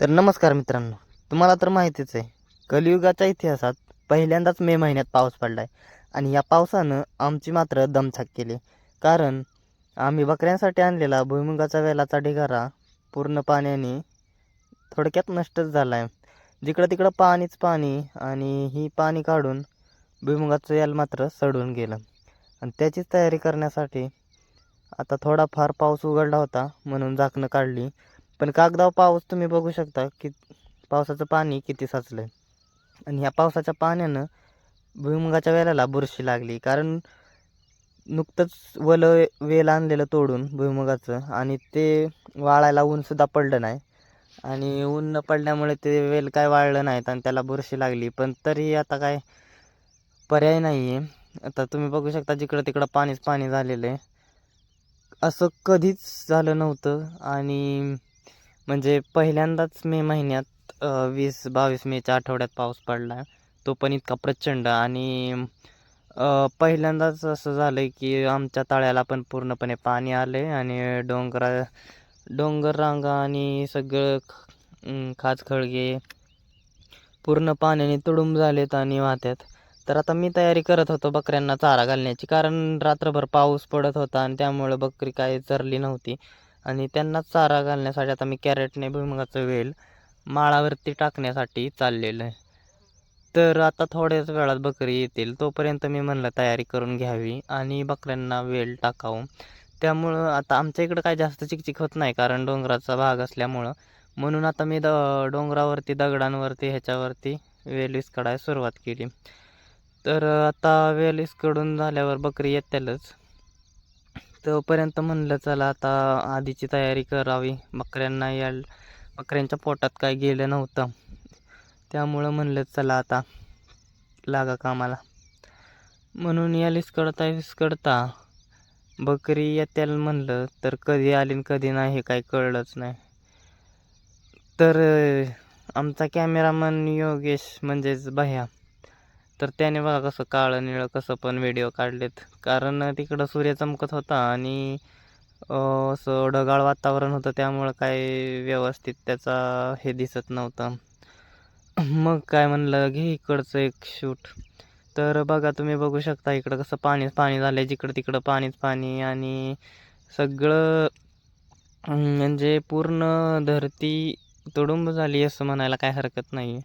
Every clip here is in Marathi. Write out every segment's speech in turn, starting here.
तर नमस्कार मित्रांनो तुम्हाला तर माहितीच आहे कलियुगाच्या इतिहासात पहिल्यांदाच मे महिन्यात पाऊस पडला आहे आणि या पावसानं आमची मात्र दमछाक केली. कारण आम्ही बकऱ्यांसाठी आणलेला भुईमुगाचा वेलाचा ढिगारा पूर्ण पाण्याने थोडक्यात नष्टच झाला आहे जिकडं तिकडं पाणीच पाणी आणि ही पाणी काढून भुईमुगाचं वेल मात्र सडून गेलं. आणि त्याचीच तयारी करण्यासाठी आता थोडाफार पाऊस उघडला होता म्हणून झाकणं काढली. पण कागदाव पाऊस तुम्ही बघू शकता की पावसाचं पाणी किती साचलं आहे आणि ह्या पावसाच्या पाण्यानं भुईमुगाच्या वेलाला बुरशी लागली. कारण नुकतंच वलं वेल आणलेलं तोडून भुईमुगाचं आणि ते वाळायला ऊनसुद्धा पडलं नाही. आणि ऊन न पडल्यामुळे ते वेल काय वाळलं नाहीत आणि त्याला बुरशी लागली. पण तरी आता काय पर्याय नाही आहे आता तुम्ही बघू शकता जिकडं तिकडं पाणीच पाणी झालेलं आहे. असं कधीच झालं नव्हतं. आणि म्हणजे पहिल्यांदाच मे महिन्यात वीस बावीस मेच्या आठवड्यात पाऊस पडला. तो पण इतका प्रचंड आणि पहिल्यांदाच असं झालं आहे की आमच्या तळ्याला पण पूर्णपणे पाणी आलं आहे आणि डोंगरा डोंगर रांगा आणि सगळं खाज खळगे पूर्ण पाण्याने तुडुंब झालेत आणि वाहत्यात. तर आता मी तयारी करत होतो बकऱ्यांना चारा घालण्याची कारण रात्रभर पाऊस पडत होता आणि त्यामुळे बकरी काही चरली नव्हती. आणि त्यांना चारा घालण्यासाठी आता मी कॅरेटने भुईमुगाचं वेल माळावरती टाकण्यासाठी चाललेलं आहे. तर आता थोड्याच वेळात बकरी येतील. तोपर्यंत मी म्हणलं तयारी करून घ्यावी आणि बकऱ्यांना वेल टाकावं. त्यामुळं आता आमच्या इकडं काय जास्त चिकचिक होत नाही कारण डोंगराचा भाग असल्यामुळं. म्हणून आता मी द डोंगरावरती दगडांवरती ह्याच्यावरती वेल विस्कडायला सुरुवात केली. तर आता वेल विस्कडून झाल्यावर बकरी येतेलच. तोपर्यंत म्हणलं चला आता आधीची तयारी करावी. बकऱ्यांना या बकऱ्यांच्या पोटात काय गेलं नव्हतं. त्यामुळं म्हणलं चला आता लागा कामाला. म्हणून या विस्कडता विस्कडता बकरी येत्याला म्हणलं तर कधी आली कधी नाही हे काही कळलंच नाही. तर आमचा कॅमेरामन योगेश म्हणजेच भया. तर त्याने बघा कसं काळं निळं कसं पण व्हिडिओ काढलेत. कारण तिकडं सूर्य चमकत होता आणि असं ढगाळ वातावरण होतं त्यामुळं काय व्यवस्थित त्याचा हे दिसत नव्हतं. मग काय म्हणलं घे इकडचं एक शूट तर बघा तुम्ही बघू शकता इकडं कसं पाणीच पाणी झालं आहे जिकडं तिकडं पाणीच पाणी आणि सगळं म्हणजे पूर्ण धरती तुडुंब झाली असं म्हणायला काय हरकत नाही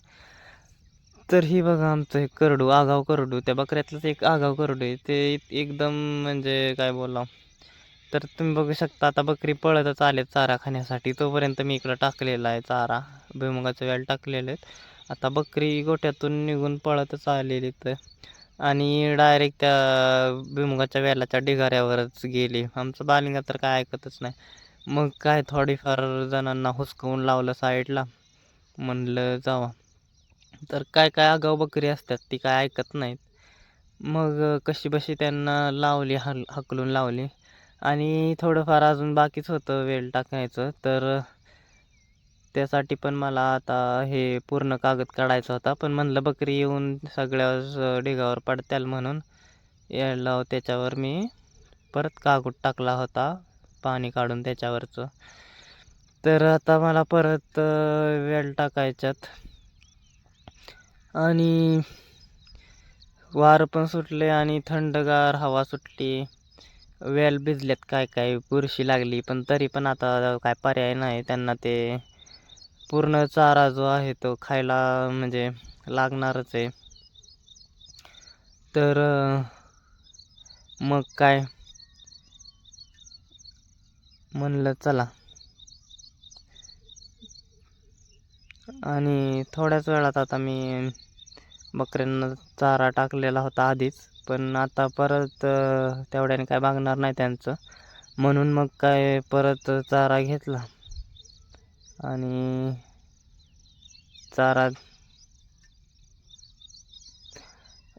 तर ही बघा आमचं हे करडू आगाव करडू. त्या बकऱ्यातलंच एक आगाव करडू आहे. ते एकदम म्हणजे काय बोलावं. तर तुम्ही बघू शकता आता बकरी पळतच आले चारा खाण्यासाठी. तोपर्यंत मी इकडं टाकलेला आहे चारा. भुईमुगाचं वेळ टाकलेले आहेत. आता बकरी गोट्यातून निघून पळतच आलेली तर आणि डायरेक्ट त्या भुईमुगाच्या वेलाच्या ढिगाऱ्यावरच गेली. आमचं बालिंगा तर काय ऐकतच नाही. मग काय थोडीफार जणांना हुसकवून लावलं साईडला. म्हणलं जावा. तर काय काय आगाव बकरी असतात ती काय ऐकत नाहीत. मग कशी बशी त्यांना लावली हल हकलून लावली. आणि थोडंफार अजून बाकीच होतं वेल टाकायचं. तर त्यासाठी पण मला आता हे पूर्ण कागद काढायचा होता. पण म्हणलं बकरी येऊन सगळ्या ढिगावर पडत्याल म्हणून यायला त्याच्यावर मी परत कागद टाकला होता पाणी काढून त्याच्यावरचं. तर आता मला परत वेल टाकायच्यात. आणि वारं पण सुटले आणि थंडगार हवा सुटली. वेल भिजल्यात काय काय बुरशी लागली पण तरी पण आता काय पर्याय नाही त्यांना ते. पूर्ण चारा जो आहे तो खायला म्हणजे लागणारच आहे. तर मग काय? म्हणलं चला. आणि थोड्याच वेळात आता मी बकऱ्यांना चारा टाकलेला होता आधीच पण आता परत तेवढ्याने काय भागणार नाही त्यांचं. म्हणून मग काय परत चारा घेतला. आणि चारा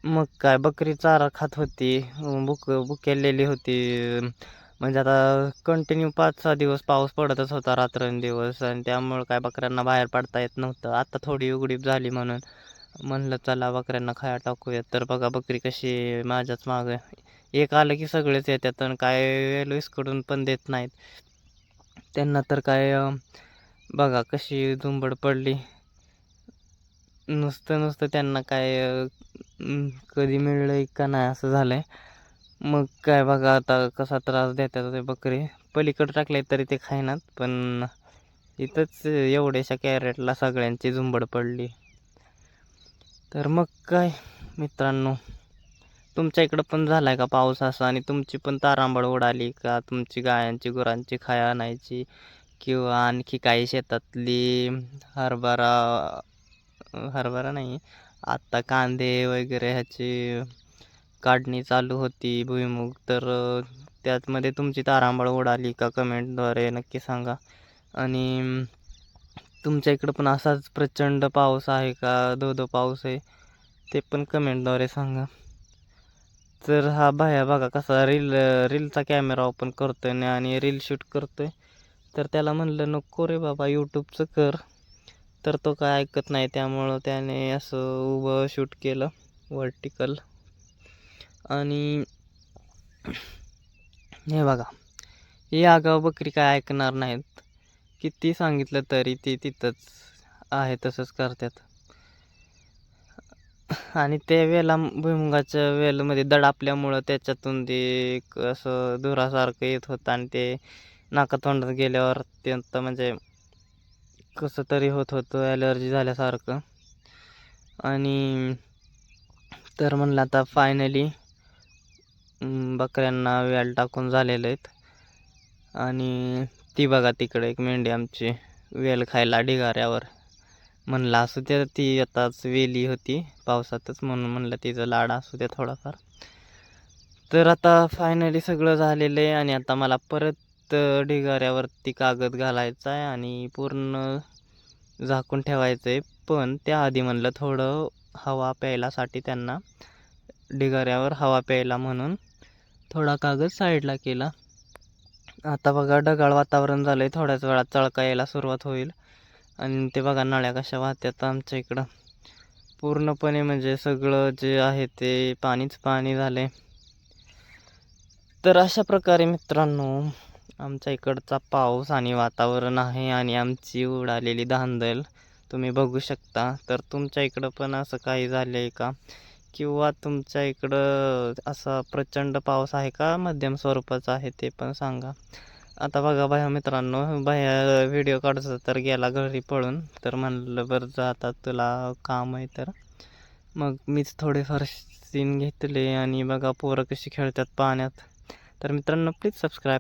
मग काय बकरी चारा खात होती अं, बुक बुकेलेली होती. म्हणजे आता कंटिन्यू पाच सहा दिवस पाऊस पडतच होता रात्रंदिवस आणि त्यामुळं काय बकऱ्यांना बाहेर पडता येत नव्हतं. आता थोडी उघडीप झाली म्हणून म्हणलं चला बकऱ्यांना खाया टाकूयात. तर बघा बकरी कशी माझ्याच मागं. एक आलं की सगळेच येतात आणि काय वेलविसकडून पण देत नाहीत. त्यांना तर काय बघा कशी झुंबड पडली. नुसतं नुसतं त्यांना काय कधी मिळलं का नाही असं झालं आहे मग काय बघा आता कसा त्रास देतात ते बकरे. पलीकडे टाकले तरी ते खायनात पण इथंच एवढ्याशा कॅरेटला सगळ्यांची झुंबड पडली. तर मग काय मित्रांनो? तुमच्या इकडं पण झाला आहे का पाऊस असा? आणि तुमची पण तारांबळ उडाली का? तुमची गायांची गुरांची खाया आणायची? किंवा आणखी काही शेतातली हरभरा हरभरा नाही आत्ता कांदे वगैरे ह्याची काढणी चालू होती भुईमुग. तर त्यातमध्ये तुमची तारांबळ उडाली का कमेंटद्वारे नक्की सांगा. आणि तुमच्या इकडं पण असाच प्रचंड पाऊस आहे का? धो धो पाऊस आहे ते पण कमेंटद्वारे सांगा. तर हा बाया बघा कसा रील रीलचा कॅमेरा ओपन करतो आहे आणि रील शूट करतो आहे तर त्याला म्हणलं नको रे बाबा यूट्यूबचं कर. तर तो काय ऐकत नाही त्यामुळं त्याने असं उभं शूट केलं वर्टिकल. आणि हे बघा ही आगाव बकरी काय ऐकणार नाहीत. किती सांगितलं तरी ती तिथंच आहे तसंच करतात. आणि ते वेला भुईमुगाच्या वेलमध्ये दडापल्यामुळं त्याच्यातून ते एक असं धुरासारखं येत होतं आणि ते नाकातोंडात गेल्यावर अत्यंत म्हणजे कसं तरी होत होतं ॲलर्जी झाल्यासारखं. आणि तर म्हणलं आता फायनली बकऱ्यांना वेल टाकून झालेले आहेत. आणि ती बघा तिकडे एक मेंढी आमची वेल खायला ढिगाऱ्यावर म्हणलं असू त्या ती आताच वेली होती पावसातच म्हणून म्हणलं तिचं लाड असू द्या थोडाफार. तर आता फायनली सगळं झालेलं आहे आणि आता मला परत ढिगाऱ्यावर ढिगाऱ्यावरती कागद घालायचा आहे आणि पूर्ण झाकून ठेवायचं आहे पण त्याआधी म्हणलं थोडं हवा प्यायलासाठी त्यांना ढिगाऱ्यावर हवा प्यायला म्हणून थोडा कागद साईडला केला. आता बघा ढगाळ वातावरण झालं आहे थोड्याच वेळात तळका यायला सुरुवात होईल. आणि ते बघा नळ्या कशा वाहत्यात आमच्या इकडं. पूर्णपणे म्हणजे सगळं जे आहे ते पाणीच पाणी झालं आहे तर अशा प्रकारे मित्रांनो आमच्या इकडचा पाऊस आणि वातावरण आहे आणि आमची उडालेली धांदल तुम्ही बघू शकता. तर तुमच्या इकडं पण असं काही झालं आहे का? किंवा तुमच्या इकडं असा प्रचंड पाऊस आहे का? मध्यम स्वरूपाचा आहे ते पण सांगा. आता बघा बाया मित्रांनो बाया व्हिडिओ काढायचा तर गेला घरी पळून. तर म्हणलं बरं जा आता तुला काम आहे तर. मग मीच थोडेफार सीन घेतले आणि बघा पोरं कशी खेळतात पाण्यात. तर मित्रांनो प्लीज सबस्क्राईब